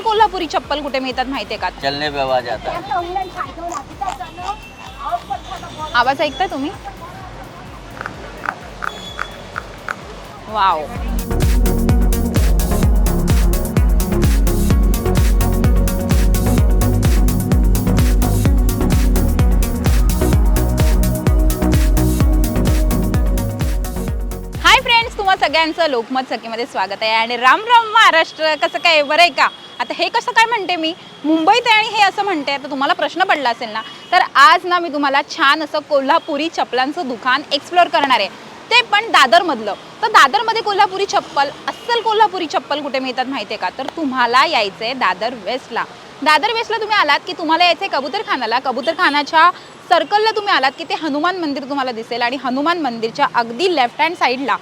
अस्सल कोल्हापुरी चप्पल कुठे मिळतात माहितीये का? चलने पे आवाज आता. है आवाज ऐकताय तुम्ही? वाव. सगळ्यांचं लोकमत सखीमध्ये स्वागत आहे. आणि राम राम महाराष्ट्र कसं काय? बरं आहे का? आता हे कसं काय म्हणते मी? मुंबईत आहे आणि हे असं म्हणते. तर तुम्हाला प्रश्न पडला असेल ना तर आज ना मी तुम्हाला छान असं कोल्हापुरी चपलांचं दुकान एक्सप्लोअर करणार आहे. ते पण दादरमधलं. तर दादरमध्ये कोल्हापुरी चप्पल अस्सल कोल्हापुरी चप्पल कुठे मिळतात माहिती आहे का? तर तुम्हाला यायचं आहे दादर वेस्टला. दादर वेस्टला तुम्ही आलात की तुम्हाला यायचं आहे कबूतरखानाला कबूतरखानाच्या सर्कलला तुम्ही आलात की ते हनुमान मंदिर तुम्हाला दिसेल. आणि हनुमान मंदिरच्या अगदी लेफ्ट हँड साईडला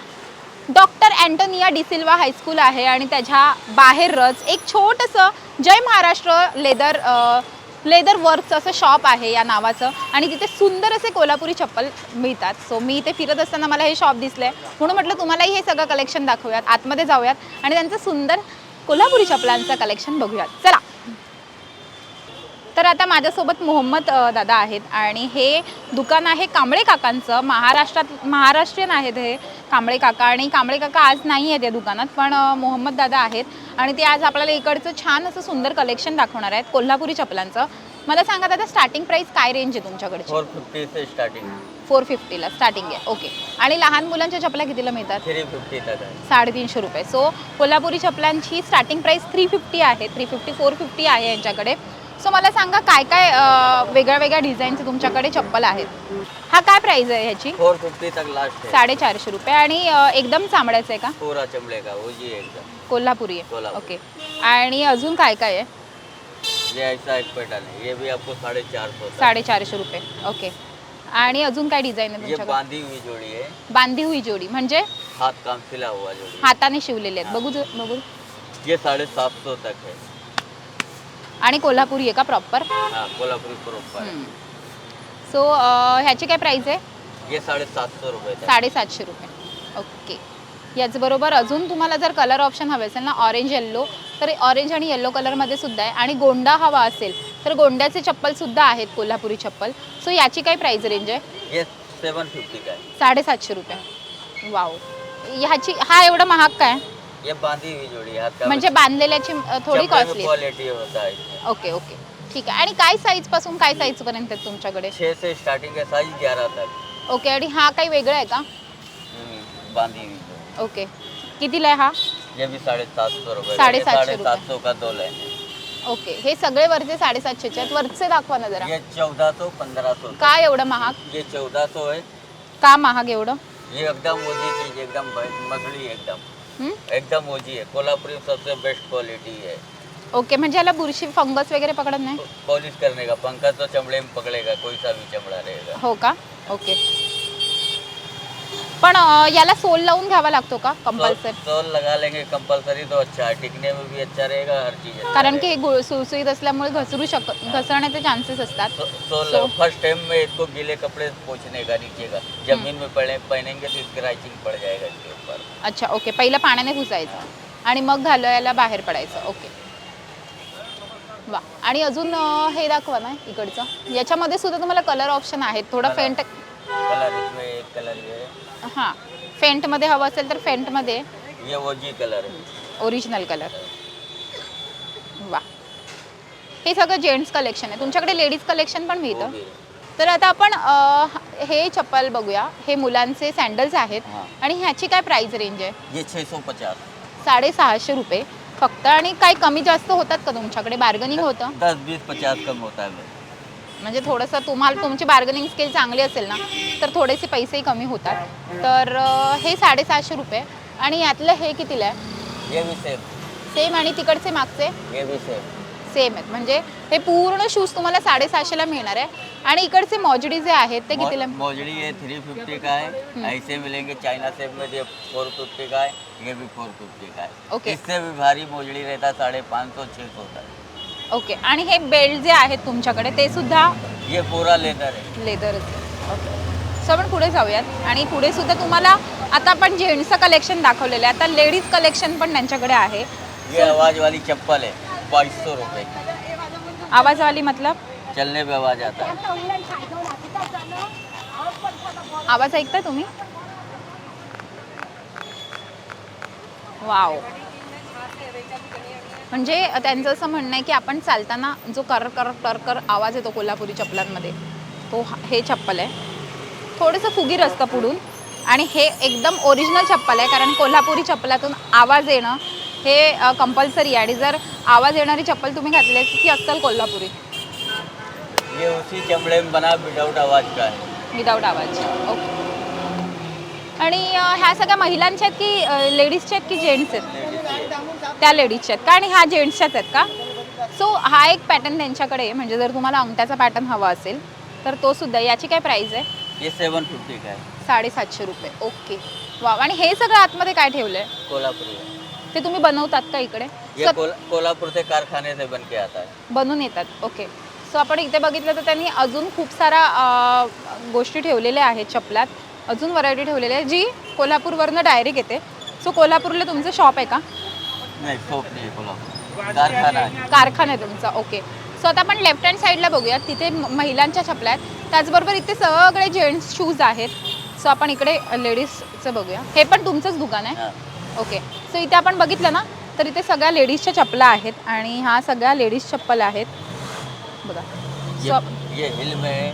doctor Antonia D'Silva high school आहे आणि त्याच्या बाहेरच एक छोटंसं जय महाराष्ट्र लेदर लेदर वर्कचं असं शॉप आहे या नावाचं. आणि तिथे सुंदर असे कोल्हापुरी चप्पल मिळतात. सो मी इथे फिरत असताना मला हे शॉप दिसलं म्हणून म्हटलं तुम्हालाही हे सगळं कलेक्शन दाखवूयात. आतमध्ये जाऊयात आणि त्यांचं सुंदर कोल्हापुरी चप्पलांचं कलेक्शन बघूयात. चला. तर आता माझ्यासोबत मोहम्मद दादा आहेत आणि हे दुकान आहे कांबळे काकांचं. महाराष्ट्रात महाराष्ट्रीयन आहेत हे कांबळे काका आणि कांबळे काका आज नाही आहेत या दुकानात पण मोहम्मद दादा आहेत आणि ते आज आपल्याला इकडचं छान असं सुंदर कलेक्शन दाखवणार आहेत कोल्हापुरी चपलांचं. मला सांगा दादा स्टार्टिंग प्राईस काय रेंज आहे तुमच्याकडची? फोर फिफ्टी स्टार्टिंग फोर फिफ्टीला स्टार्टिंग आहे. ओके आणि लहान मुलांच्या चपला कितीला मिळतात? थ्री फिफ्टी साडेतीनशे रुपये. सो कोल्हापुरी चपलांची स्टार्टिंग प्राईस थ्री फिफ्टी आहे. थ्री फिफ्टी फोर फिफ्टी आहे यांच्याकडे. सो मला सांगा काय काय अं, वेगळ्या वेगळ्या डिझाईनचे तुमच्याकडे चप्पल आहेत? हा काय प्राईस आहे ह्याची? फोर फिफ्टी तक लास्ट है साडेचारशे रुपये. आणि अं, एकदम चांबड्याचं आहे का? पूरा चमड़े का वो जी एकदम. कोल्हापुरी आहे. कोल्हापुरी. ओके आणि अजून काय काय आहे? ये ऐसा एक पैटर्न है ये भी आपको साढ़े चार सौ साडेचारशे रुपये. ओके आणि अजून काय डिझाईन आहे ये तुमच्याकडे? बांधी हुई जोड़ी है बांधी हुई जोडी. म्हणजे? हाथ काम सिला हुआ जोड़ी. हाताने शिवलेले आहेत. बघू बघू. ये साढ़े सात सौ तक है. आणि कोल्हापुरी आहे का प्रॉपर हाँ कोल्हापुरी प्रॉपर सो ह्याची काय प्राईस आहे? रुपये साडेसातशे रुपये. ओके याचबरोबर अजून तुम्हाला जर कलर ऑप्शन हवे असेल ना ऑरेंज येल्लो तर ऑरेंज आणि येल्लो कलरमध्ये सुद्धा आहे. आणि गोंडा हवा असेल तर गोंड्याचे चप्पल सुद्धा आहेत कोल्हापुरी चप्पल. सो याची काय प्राईस रेंज आहे? सेवन फिफ्टी साडेसातशे रुपये. वाव ह्याची हा एवढा महाग काय? ये बांधी हुई जोड़ी है हाथ का म्हणजे बांधलेल्याची अ, थोडी कॉस्टली क्वालिटी होता है। इसमें। Okay okay. ठीक आहे. आणि काय साईजपासून काय साईज पर्यंत आहेत तुमच्याकडे? छः से स्टार्टिंग है साइज ग्यारह तक। ओके आणि हा काही वेगळा आहे का? हम्म, बांधी हुई जोड़ी। ओके. कितीला आहे हा? ये भी साढ़े सात सौ रुपये साढ़े सात सौ साढ़े सात सौ का दो लेने ओके. हे सगळे वरचे साडेसातशेचे आहेत. वरचे दाखवा ना जरा. ये चौदह सौ पंद्रह सौ काय एवढं महाग? ये चौदह सौ है का महाग एवढं? ये एकदम ओजी चीज एकदम मसली एकदम? एकदम ओजी है कोल्हापुरी सबसे बेस्ट क्वालिटी है ओके म्हणजे याला बुरशी फंगस वगैरे पकडत नाही? पॉलिश करने का? पंखा तो चमड़े में पकड़ेगा कोई सा भी चमड़ा रहेगा. हो का? ओके पण अं, याला सोल लावून घ्यावा लागतो का कंपल्सरी सोल लगा लेंगे कंपलसरी तो अच्छा है टिकने में भी अच्छा रहेगा हर चीज अच्छा कारण की। हे गुळ सुळसुळीत असल्यामुळे घसरू शक घसरण्याचे चान्सेस असतात. सोल फर्स्ट टाइम में इसको गीले कपड़े पोछने का नीचे का जमीन में पड़े पहनेंगे तो स्क्रैचिंग पड़ जाएगा इसके ऊपर। अच्छा ओके पहिलं पाण्याने घुसायचं आणि मग घालायला बाहेर पडायचं ओके वा आणि अजून अं, हे दाखवा ना इकडचं. याच्यामध्ये सुद्धा तुम्हाला कलर ऑप्शन आहेत थोडं फेंट कलर इसमें है. हां फेंटमध्ये हवं असेल तर फेंटमध्ये ये कलर है ओरिजिनल कलर वा हे सगळं जेंट्स कलेक्शन आहे. तुमच्याकडे लेडीज कलेक्शन पण वो मिळतं. भी है। तर आता आपण अं, हे चप्पल बघूया. हे मुलांचे सँडल्स आहेत. हां. आणि ह्याची काय प्राइस रेंज आहे? ये छः सौ पचास साडेसहाशे रुपये. फक्त आणि काही कमी जास्त होतात का तुमच्याकडे? बार्गनिंग होतं? दस बीस पचास कम होता है म्हणजे थोडंसं तुम्हाला तुमची बार्गनिंग स्किल चांगली असेल ना तर थोडेसे पैसेही कमी होतात. तर हे साडेसहाशे रुपये. आणि यातलं हे कितीला आहे? सेम सेम आणि तिकडचे मागचे? सेम सेम आहेत. म्हणजे हे पूर्ण शूज तुम्हाला साडेसहाशेला मिळणार आहे. आणि इकडचे मॉजडी जे आहेत ते कितीला मोजड़ी थ्री फिफ्टी का है ऐसे मिलेंगे चाइना सेप में ये फोर फिफ्टी का है ये भी फोर फिफ्टी का है ओके. इससे भी भारी मोजड़ी रहता है साढ़े पाँच सौ छः सौ तक. ओके. आणि हे बेल्ट जे आहेत तुमच्याकडे ते सुद्धा ये पूरा लेदर है लेदरच ओके. सो आपण पुढे जाऊयात. आणि पुढे सुद्धा तुम्हाला आता आपण जेंट्सचं कलेक्शन दाखवलेलं आहे. आता लेडीज कलेक्शन पण त्यांच्याकडे आहे. ये आवाज वाली चप्पल है बाईस सौ रुपये. की आवाज वाली मतलब? चलने पे आवाज आता है. आवाज ऐकता तुम्ही? वाव म्हणजे त्यांचं असं म्हणणं आहे की आपण चालताना जो कर कर कर कर आवाज येतो कोल्हापुरी चप्पलांमध्ये तो हा- चप्पल आहे. थोडंसं फुगीर असतं पुढून आणि हे एकदम ओरिजिनल चप्पल आहे कारण कोल्हापुरी चप्पलातून आवाज येणं हे कंपल्सरी आहे. आणि जर आवाज येणारी चप्पल तुम्ही घातली ती असेल कोल्हापुरी. ये उसी चमड़े में बना विदाउट आवाज का है. विदाऊट आवाज. ओके आणि ह्या सगळ्या महिलांच्या आहेत की लेडीजच्या आहेत की जेंट्स आहेत। त्या लेडीजच्या आहेत का? आणि ह्या जेंट्सच्याच आहेत का? सो हा एक पॅटर्न त्यांच्याकडे आहे. म्हणजे जर तुम्हाला अंगठ्याचा पॅटर्न हवा असेल तर तो सुद्धा याची काय प्राईस आहे? ये सेवन फिफ्टी का है साडेसातशे रुपये. ओके वा आणि हे सगळं आतमध्ये काय ठेवलं आहे कोल्हापुरी. ते तुम्ही बनवतात का इकडे? ये कोल, कोल्हापुर से कारखाने से बन के आता है बनून येतात. ओके सो आपण इथे बघितलं तर त्यांनी अजून खूप सारा अं, गोष्टी ठेवलेल्या आहेत चपलात. अजून व्हरायटी ठेवलेली आहे जी कोल्हापूरवरनं डायरेक्ट येते. सो कोल्हापूरला तुमचं शॉप आहे का? नहीं शॉप नहीं कोल्हापुर कारखाना है कारखाना आहे तुमचा ओके. सो आता आपण लेफ्ट हँड साईडला बघूयात. तिथे म- महिलांच्या चपल्या आहेत. त्याचबरोबर इथे सगळे जेंट्स शूज आहेत. सो आपण इकडे लेडीजचं बघूया. हे पण तुमचंच दुकान आहे? हाँ. ओके. सो इथे आपण बघितलं ना तर इथे सगळ्या लेडीजच्या चपला आहेत आणि ह्या सगळ्या लेडीज चप्पल आहेत. बघा. ये, सो ये हिल में है.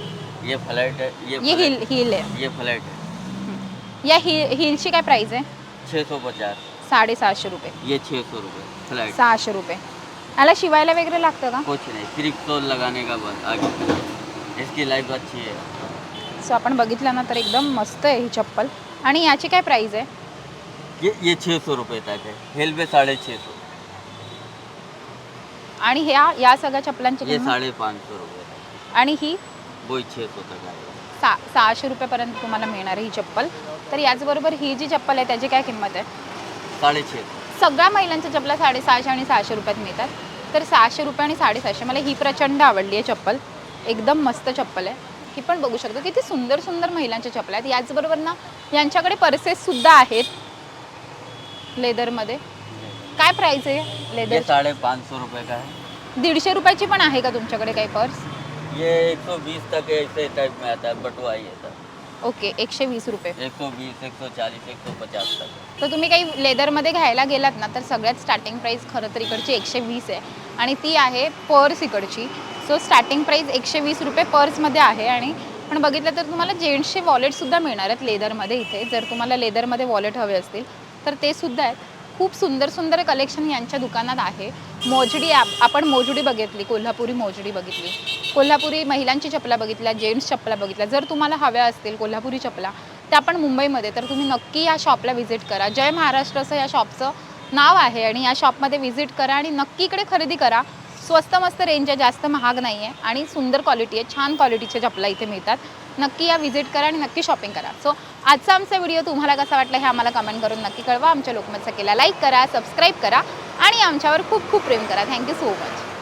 ये फ्लैट है. ये ये फ्लैट- हिल हिल आहे ये फ्लैट है. या हिल हिलची काय प्राईस आहे? छः सौ पचास. साडेसहाशे रुपये. ये छः सौ रुपये फ्लैट. सहाशे रुपये. याला शिवायला वगैरे लागतं का? कुछ नहीं सिर्फ सोल लगाने का बस आगे इसकी लाइफ अच्छी है. सो आपण बघितलं ना तर एकदम मस्त आहे ही चप्पल. आणि याची काय प्राईस आहे? ये ये छः सौ रुपये तक है हिल में साढ़े छः सौ. आणि ह्या या सगळ्या चपलांची ये किंमत? साढ़े पाँच सौ रुपये आणि ही? छः सौ तक आएगा सा सहाशे रुपयेपर्यंत तुम्हाला मिळणार आहे ही चप्पल. तर याचबरोबर ही जी चप्पल आहे त्याची काय किंमत आहे? सगळ्या महिलांच्या चपला साडेसहाशे आणि सहाशे रुपयात मिळतात. तर सहाशे रुपये आणि साडेसहाशे मला ही प्रचंड आवडली आहे चप्पल. एकदम मस्त चप्पल आहे. ही पण बघू शकतो किती सुंदर सुंदर महिलांच्या चपला आहेत. याचबरोबर ना यांच्याकडे पर्सेससुद्धा आहेत. लेदरमध्ये काय प्राईस आहे लेदर? साढ़े पाँच सौ रुपये का है दीडशे रुपयाची पण आहे का तुमच्याकडे काही पर्स? ये एक सौ बीस तक ऐसे टाइप में आता है ही है ओके एकशे वीस रुपये. एक सौ बीस एक सौ चालीस एक सौ पचास तक. तर तुम्ही काही लेदरमध्ये घ्यायला गेलात ना तर सगळ्यात स्टार्टिंग प्राईस खरं तर इकडची एकशे वीस आहे. आणि ती आहे पर्स इकडची. सो स्टार्टिंग प्राईस एकशे वीस रुपये पर्समध्ये आहे आणि पण बघितलं तर तुम्हाला जेंट्सचे वॉलेटसुद्धा मिळणार आहेत लेदरमध्ये इथे. जर तुम्हाला लेदरमध्ये वॉलेट हवे असतील तर ते सुद्धा आहेत. खूप सुंदर सुंदर कलेक्शन यांच्या दुकानात आहे. मोजडी आप आपण मोजडी बघितली कोल्हापुरी मोजडी बघितली. कोल्हापुरी महिलांची चपला बघितल्या जेंट्स चपला बघितल्या. जर तुम्हाला हव्या असतील कोल्हापुरी चपला त्या पण मुंबईमध्ये तर तुम्ही नक्की या शॉपला व्हिजिट करा. जय महाराष्ट्र असं या शॉपचं नाव आहे आणि या शॉपमध्ये व्हिजिट करा आणि नक्की इकडे खरेदी करा. स्वस्त मस्त रेंज आहे जास्त महाग नाही आहे आणि सुंदर क्वालिटी आहे छान क्वालिटीच्या चपला इथे मिळतात. नक्की या व्हिजिट करा आणि नक्की शॉपिंग करा. सो आजचा आमचा व्हिडिओ तुम्हाला कसा वाटला हे आम्हाला कमेंट करून नक्की कळवा. आमच्या लोकमतचा केला लाईक करा सबस्क्राईब करा. आणि आमच्यावर खूप खूप प्रेम करा. Thank you so much